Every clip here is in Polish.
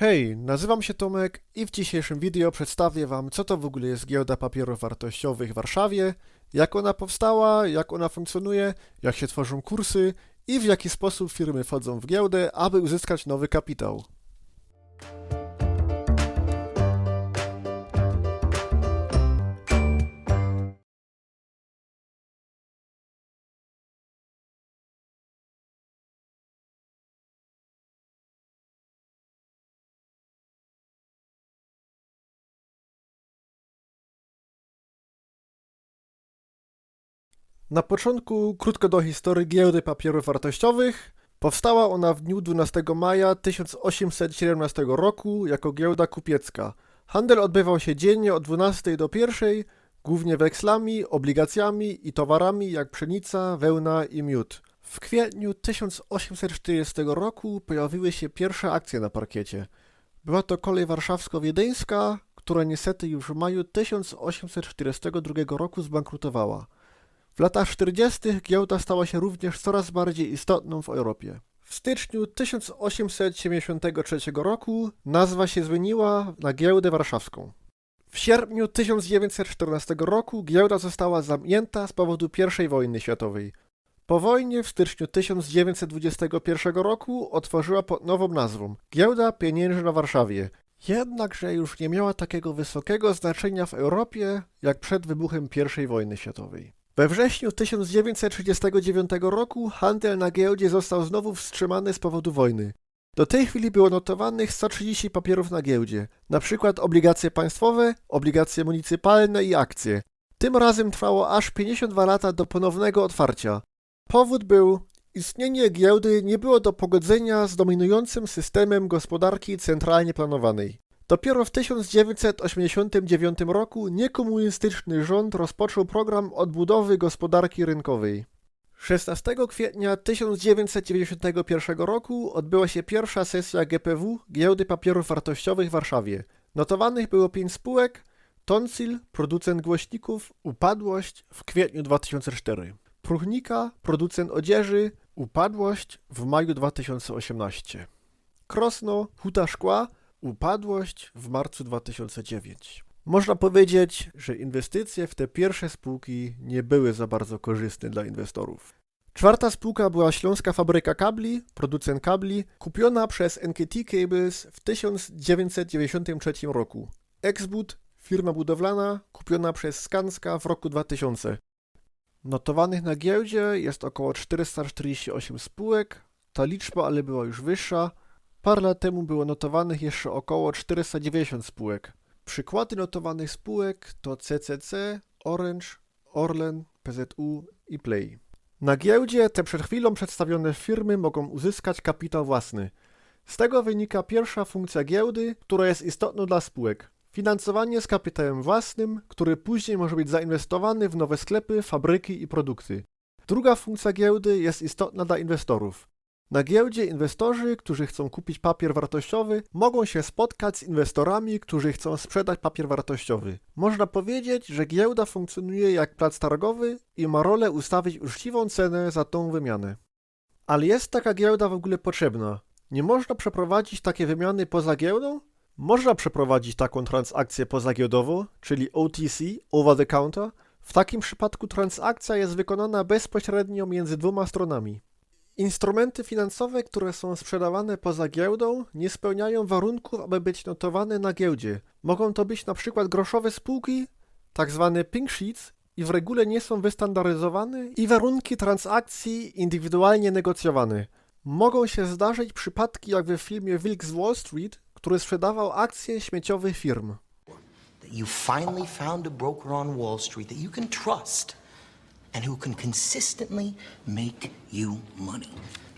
Hej, nazywam się Tomek i w dzisiejszym wideo przedstawię Wam, co to w ogóle jest giełda papierów wartościowych w Warszawie, jak ona powstała, jak ona funkcjonuje, jak się tworzą kursy i w jaki sposób firmy wchodzą w giełdę, aby uzyskać nowy kapitał. Na początku krótko do historii giełdy papierów wartościowych. Powstała ona w dniu 12 maja 1817 roku jako giełda kupiecka. Handel odbywał się dziennie od 12 do 1, głównie wekslami, obligacjami i towarami jak pszenica, wełna i miód. W kwietniu 1840 roku pojawiły się pierwsze akcje na parkiecie. Była to kolej warszawsko-wiedeńska, która niestety już w maju 1842 roku zbankrutowała. W latach 40. giełda stała się również coraz bardziej istotną w Europie. W styczniu 1873 roku nazwa się zmieniła na Giełdę Warszawską. W sierpniu 1914 roku giełda została zamknięta z powodu I wojny światowej. Po wojnie w styczniu 1921 roku otworzyła pod nową nazwą Giełda Pieniężna w Warszawie. Jednakże już nie miała takiego wysokiego znaczenia w Europie jak przed wybuchem I wojny światowej. We wrześniu 1939 roku handel na giełdzie został znowu wstrzymany z powodu wojny. Do tej chwili było notowanych 130 papierów na giełdzie, przykład obligacje państwowe, obligacje municypalne i akcje. Tym razem trwało aż 52 lata do ponownego otwarcia. Powód był, istnienie giełdy nie było do pogodzenia z dominującym systemem gospodarki centralnie planowanej. Dopiero w 1989 roku niekomunistyczny rząd rozpoczął program odbudowy gospodarki rynkowej. 16 kwietnia 1991 roku odbyła się pierwsza sesja GPW Giełdy Papierów Wartościowych w Warszawie. Notowanych było 5 spółek, Tonsil, producent głośników, Upadłość w kwietniu 2004. Pruchnika, producent odzieży, Upadłość w maju 2018. Krosno, Huta Szkła, Upadłość w marcu 2009. Można powiedzieć, że inwestycje w te pierwsze spółki nie były za bardzo korzystne dla inwestorów. Czwarta spółka była Śląska Fabryka Kabli, producent kabli, kupiona przez NKT Cables w 1993 roku. Exbud, firma budowlana, kupiona przez Skanska w roku 2000. Notowanych na giełdzie jest około 448 spółek. Ta liczba ale była już wyższa, Parę lat temu było notowanych jeszcze około 490 spółek. Przykłady notowanych spółek to CCC, Orange, Orlen, PZU i Play. Na giełdzie te przed chwilą przedstawione firmy mogą uzyskać kapitał własny. Z tego wynika pierwsza funkcja giełdy, która jest istotna dla spółek. Finansowanie z kapitałem własnym, który później może być zainwestowany w nowe sklepy, fabryki i produkty. Druga funkcja giełdy jest istotna dla inwestorów. Na giełdzie inwestorzy, którzy chcą kupić papier wartościowy, mogą się spotkać z inwestorami, którzy chcą sprzedać papier wartościowy. Można powiedzieć, że giełda funkcjonuje jak plac targowy i ma rolę ustawić uczciwą cenę za tą wymianę. Ale jest taka giełda w ogóle potrzebna? Nie można przeprowadzić takiej wymiany poza giełdą? Można przeprowadzić taką transakcję pozagiełdową, czyli OTC, over the counter. W takim przypadku transakcja jest wykonana bezpośrednio między dwoma stronami. Instrumenty finansowe, które są sprzedawane poza giełdą, nie spełniają warunków, aby być notowane na giełdzie. Mogą to być przykład groszowe spółki, tak zwane pink sheets, i w regule nie są wystandaryzowane i warunki transakcji indywidualnie negocjowane. Mogą się zdarzyć przypadki jak we filmie Wilk z Wall Street, który sprzedawał akcje śmieciowych firm. you finally found a broker on Wall Street that you can trust and who can consistently make you money.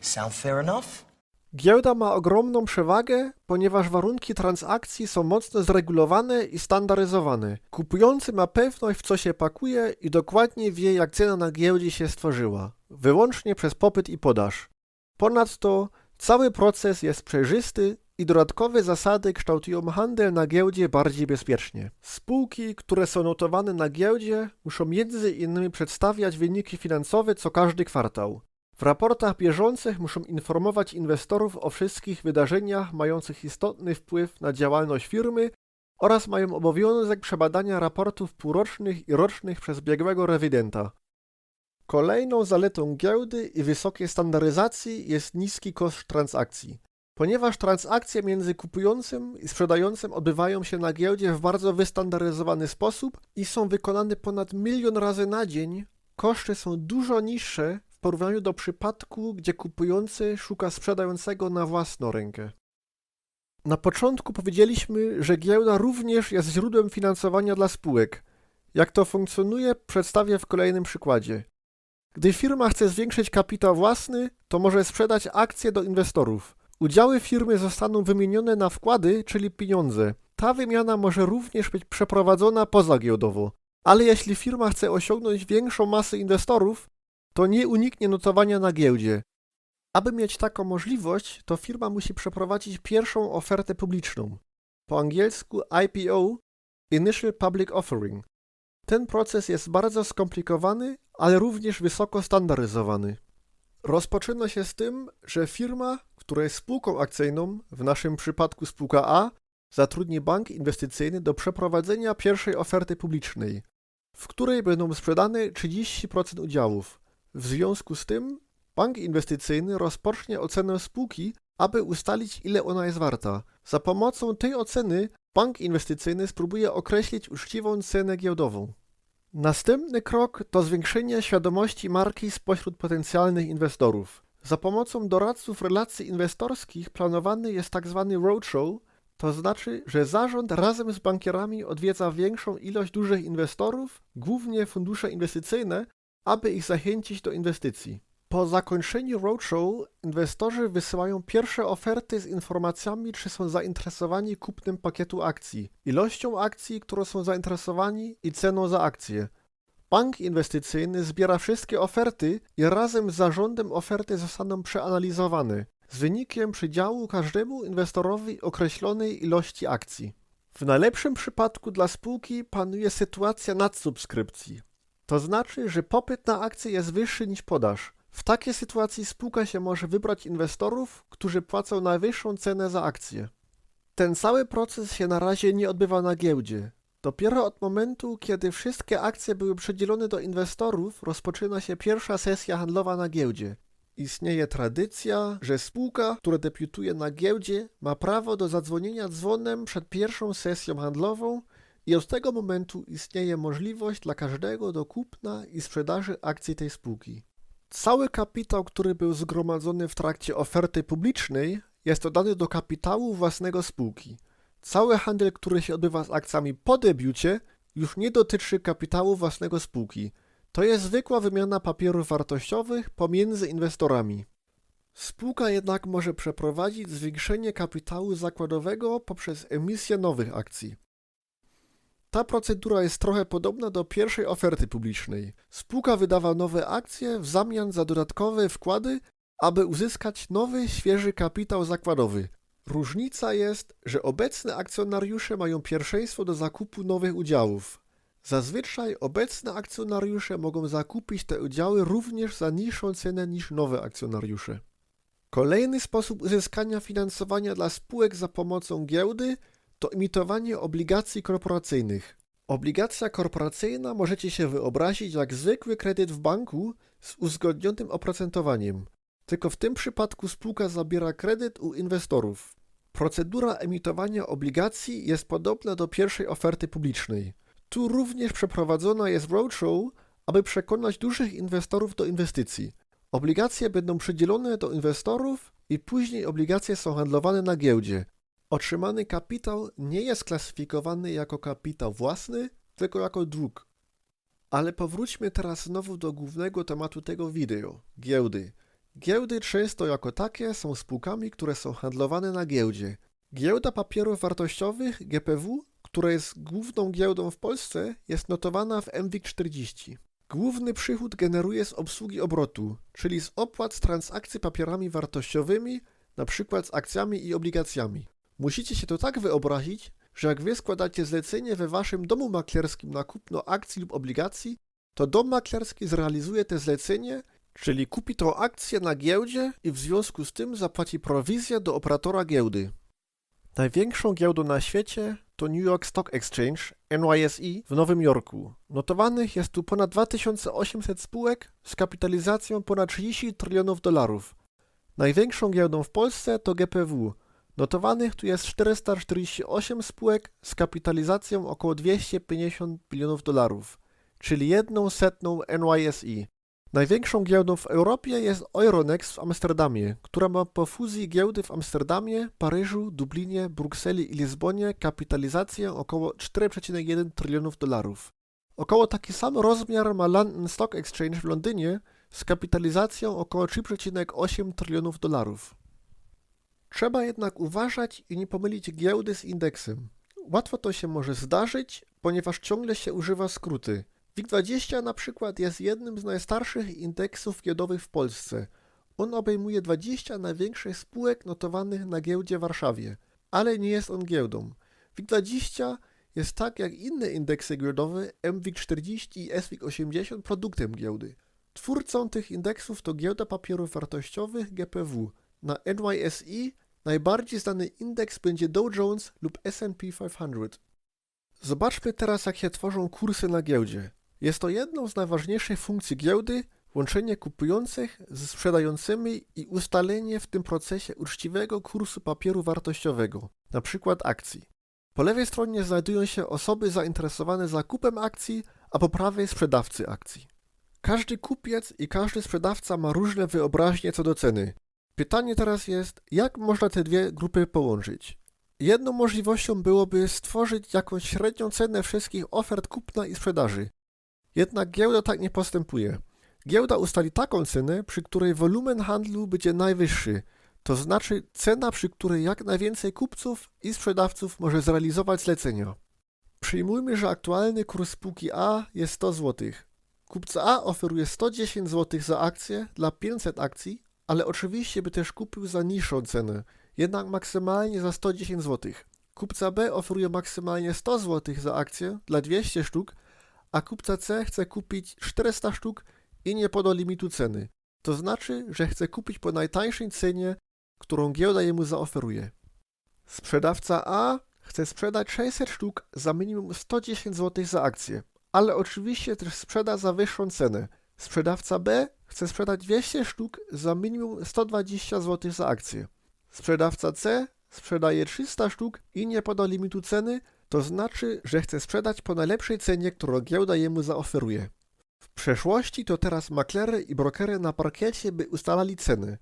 Sound fair enough? Giełda ma ogromną przewagę, ponieważ warunki transakcji są mocno zregulowane i standaryzowane. Kupujący ma pewność, w co się pakuje i dokładnie wie, jak cena na giełdzie się stworzyła, wyłącznie przez popyt i podaż. Ponadto cały proces jest przejrzysty i dodatkowe zasady kształtują handel na giełdzie bardziej bezpiecznie. Spółki, które są notowane na giełdzie, muszą między innymi przedstawiać wyniki finansowe co każdy kwartał. W raportach bieżących muszą informować inwestorów o wszystkich wydarzeniach mających istotny wpływ na działalność firmy oraz mają obowiązek przebadania raportów półrocznych i rocznych przez biegłego rewidenta. Kolejną zaletą giełdy i wysokiej standaryzacji jest niski koszt transakcji. Ponieważ transakcje między kupującym i sprzedającym odbywają się na giełdzie w bardzo wystandaryzowany sposób i są wykonane ponad milion razy na dzień, koszty są dużo niższe w porównaniu do przypadku, gdzie kupujący szuka sprzedającego na własną rękę. Na początku powiedzieliśmy, że giełda również jest źródłem finansowania dla spółek. Jak to funkcjonuje, przedstawię w kolejnym przykładzie. Gdy firma chce zwiększyć kapitał własny, to może sprzedać akcje do inwestorów. Udziały firmy zostaną wymienione na wkłady, czyli pieniądze. Ta wymiana może również być przeprowadzona pozagiełdowo. Ale jeśli firma chce osiągnąć większą masę inwestorów, to nie uniknie notowania na giełdzie. Aby mieć taką możliwość, to firma musi przeprowadzić pierwszą ofertę publiczną. Po angielsku IPO Initial Public Offering. Ten proces jest bardzo skomplikowany, ale również wysoko standaryzowany. Rozpoczyna się z tym, że firma, która jest spółką akcyjną, w naszym przypadku spółka A, zatrudni bank inwestycyjny do przeprowadzenia pierwszej oferty publicznej, w której będą sprzedane 30% udziałów. W związku z tym bank inwestycyjny rozpocznie ocenę spółki, aby ustalić ile ona jest warta. Za pomocą tej oceny bank inwestycyjny spróbuje określić uczciwą cenę giełdową. Następny krok to zwiększenie świadomości marki spośród potencjalnych inwestorów. Za pomocą doradców relacji inwestorskich planowany jest tzw. roadshow, to znaczy, że zarząd razem z bankierami odwiedza większą ilość dużych inwestorów, głównie fundusze inwestycyjne, aby ich zachęcić do inwestycji. Po zakończeniu roadshow inwestorzy wysyłają pierwsze oferty z informacjami, czy są zainteresowani kupnem pakietu akcji, ilością akcji, którą są zainteresowani i ceną za akcję. Bank inwestycyjny zbiera wszystkie oferty i razem z zarządem oferty zostaną przeanalizowane z wynikiem przydziału każdemu inwestorowi określonej ilości akcji. W najlepszym przypadku dla spółki panuje sytuacja nadsubskrypcji. To znaczy, że popyt na akcje jest wyższy niż podaż. W takiej sytuacji spółka się może wybrać inwestorów, którzy płacą najwyższą cenę za akcję. Ten cały proces się na razie nie odbywa na giełdzie. Dopiero od momentu, kiedy wszystkie akcje były przedzielone do inwestorów, rozpoczyna się pierwsza sesja handlowa na giełdzie. Istnieje tradycja, że spółka, która debiutuje na giełdzie, ma prawo do zadzwonienia dzwonem przed pierwszą sesją handlową i od tego momentu istnieje możliwość dla każdego do kupna i sprzedaży akcji tej spółki. Cały kapitał, który był zgromadzony w trakcie oferty publicznej, jest dodany do kapitału własnego spółki. Cały handel, który się odbywa z akcjami po debiucie, już nie dotyczy kapitału własnego spółki. To jest zwykła wymiana papierów wartościowych pomiędzy inwestorami. Spółka jednak może przeprowadzić zwiększenie kapitału zakładowego poprzez emisję nowych akcji. Ta procedura jest trochę podobna do pierwszej oferty publicznej. Spółka wydawa nowe akcje w zamian za dodatkowe wkłady, aby uzyskać nowy, świeży kapitał zakładowy. Różnica jest, że obecne akcjonariusze mają pierwszeństwo do zakupu nowych udziałów. Zazwyczaj obecne akcjonariusze mogą zakupić te udziały również za niższą cenę niż nowe akcjonariusze. Kolejny sposób uzyskania finansowania dla spółek za pomocą giełdy to emitowanie obligacji korporacyjnych. Obligacja korporacyjna możecie się wyobrazić jak zwykły kredyt w banku z uzgodnionym oprocentowaniem. Tylko w tym przypadku spółka zabiera kredyt u inwestorów. Procedura emitowania obligacji jest podobna do pierwszej oferty publicznej. Tu również przeprowadzona jest roadshow, aby przekonać dużych inwestorów do inwestycji. Obligacje będą przydzielone do inwestorów i później obligacje są handlowane na giełdzie. Otrzymany kapitał nie jest klasyfikowany jako kapitał własny, tylko jako dług. Ale powróćmy teraz znowu do głównego tematu tego wideo giełdy. Giełdy często jako takie są spółkami, które są handlowane na giełdzie. Giełda papierów wartościowych GPW, która jest główną giełdą w Polsce, jest notowana w MWIG 40. Główny przychód generuje z obsługi obrotu, czyli z opłat z transakcji papierami wartościowymi, np. z akcjami i obligacjami. Musicie się to tak wyobrazić, że jak wy składacie zlecenie we waszym domu maklerskim na kupno akcji lub obligacji, to dom maklerski zrealizuje te zlecenie Czyli kupi tą akcję na giełdzie i w związku z tym zapłaci prowizję do operatora giełdy. Największą giełdą na świecie to New York Stock Exchange, NYSE, w Nowym Jorku. Notowanych jest tu ponad 2800 spółek z kapitalizacją ponad 30 trylionów dolarów. Największą giełdą w Polsce to GPW. Notowanych tu jest 448 spółek z kapitalizacją około 250 bilionów dolarów, czyli jedną setną NYSE. Największą giełdą w Europie jest Euronext w Amsterdamie, która ma po fuzji giełdy w Amsterdamie, Paryżu, Dublinie, Brukseli i Lizbonie kapitalizację około 4,1 trylionów dolarów. Około taki sam rozmiar ma London Stock Exchange w Londynie z kapitalizacją około 3,8 trylionów dolarów. Trzeba jednak uważać i nie pomylić giełdy z indeksem. Łatwo to się może zdarzyć, ponieważ ciągle się używa skróty. WIG20 na przykład jest jednym z najstarszych indeksów giełdowych w Polsce. On obejmuje 20 największych spółek notowanych na giełdzie w Warszawie, ale nie jest on giełdą. WIG20 jest tak jak inne indeksy giełdowe MWIG40 i SWIG80 produktem giełdy. Twórcą tych indeksów to Giełda Papierów Wartościowych GPW. Na NYSE najbardziej znany indeks będzie Dow Jones lub S&P 500. Zobaczmy teraz jak się tworzą kursy na giełdzie. Jest to jedną z najważniejszych funkcji giełdy łączenie kupujących ze sprzedającymi i ustalenie w tym procesie uczciwego kursu papieru wartościowego, np. akcji. Po lewej stronie znajdują się osoby zainteresowane zakupem akcji, a po prawej sprzedawcy akcji. Każdy kupiec i każdy sprzedawca ma różne wyobraźnie co do ceny. Pytanie teraz jest, jak można te dwie grupy połączyć? Jedną możliwością byłoby stworzyć jakąś średnią cenę wszystkich ofert kupna i sprzedaży. Jednak giełda tak nie postępuje. Giełda ustali taką cenę, przy której wolumen handlu będzie najwyższy, to znaczy cena, przy której jak najwięcej kupców i sprzedawców może zrealizować zlecenia. Przyjmujmy, że aktualny kurs spółki A jest 100 zł. Kupca A oferuje 110 zł za akcję dla 500 akcji, ale oczywiście by też kupił za niższą cenę, jednak maksymalnie za 110 zł. Kupca B oferuje maksymalnie 100 zł za akcję dla 200 sztuk, a kupca C chce kupić 400 sztuk i nie poda limitu ceny. To znaczy, że chce kupić po najtańszej cenie, którą giełda jemu zaoferuje. Sprzedawca A chce sprzedać 600 sztuk za minimum 110 zł za akcję, ale oczywiście też sprzeda za wyższą cenę. Sprzedawca B chce sprzedać 200 sztuk za minimum 120 zł za akcję. Sprzedawca C sprzedaje 300 sztuk i nie poda limitu ceny, to znaczy, że chce sprzedać po najlepszej cenie, którą giełda jemu zaoferuje. W przeszłości to teraz maklery i brokery na parkiecie by ustalali ceny.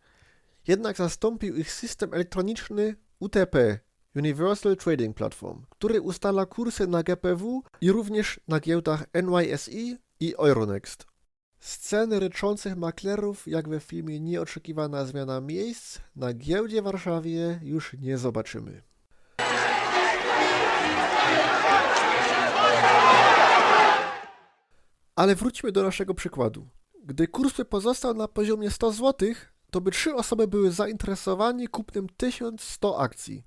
Jednak zastąpił ich system elektroniczny UTP Universal Trading Platform, który ustala kursy na GPW i również na giełdach NYSE i Euronext. Sceny ryczących maklerów, jak we filmie Nieoczekiwana zmiana miejsc, na giełdzie w Warszawie już nie zobaczymy. Ale wróćmy do naszego przykładu. Gdy kurs by pozostał na poziomie 100 zł, to by trzy osoby były zainteresowane kupnem 1100 akcji,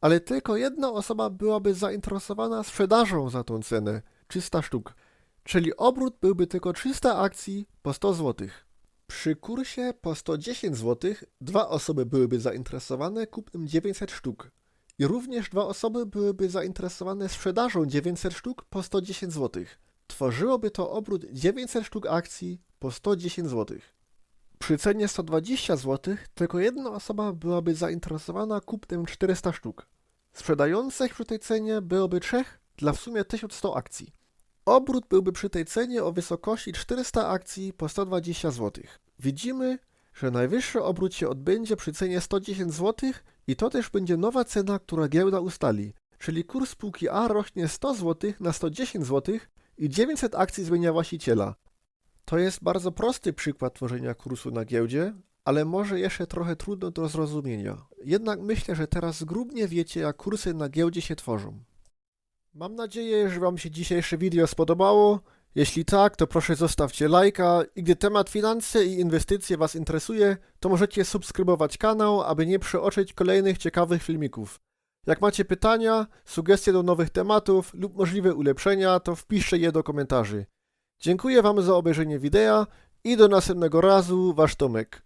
ale tylko jedna osoba byłaby zainteresowana sprzedażą za tą cenę 300 sztuk, czyli obrót byłby tylko 300 akcji po 100 zł. Przy kursie po 110 zł dwa osoby byłyby zainteresowane kupnem 900 sztuk i również dwa osoby byłyby zainteresowane sprzedażą 900 sztuk po 110 zł. Tworzyłoby to obrót 900 sztuk akcji po 110 zł. Przy cenie 120 zł tylko jedna osoba byłaby zainteresowana kupnem 400 sztuk. Sprzedających przy tej cenie byłoby trzech dla w sumie 1100 akcji. Obrót byłby przy tej cenie o wysokości 400 akcji po 120 zł. Widzimy, że najwyższy obrót się odbędzie przy cenie 110 zł i to też będzie nowa cena, która giełda ustali, czyli kurs spółki A rośnie 100 zł na 110 zł i 900 akcji zmienia właściciela. To jest bardzo prosty przykład tworzenia kursu na giełdzie, ale może jeszcze trochę trudno do zrozumienia. Jednak myślę, że teraz zgrubnie wiecie, jak kursy na giełdzie się tworzą. Mam nadzieję, że Wam się dzisiejsze wideo spodobało. Jeśli tak, to proszę zostawcie lajka i gdy temat finanse i inwestycje Was interesuje, to możecie subskrybować kanał, aby nie przeoczyć kolejnych ciekawych filmików. Jak macie pytania, sugestie do nowych tematów lub możliwe ulepszenia, to wpiszcie je do komentarzy. Dziękuję Wam za obejrzenie wideo I do następnego razu, wasz Tomek.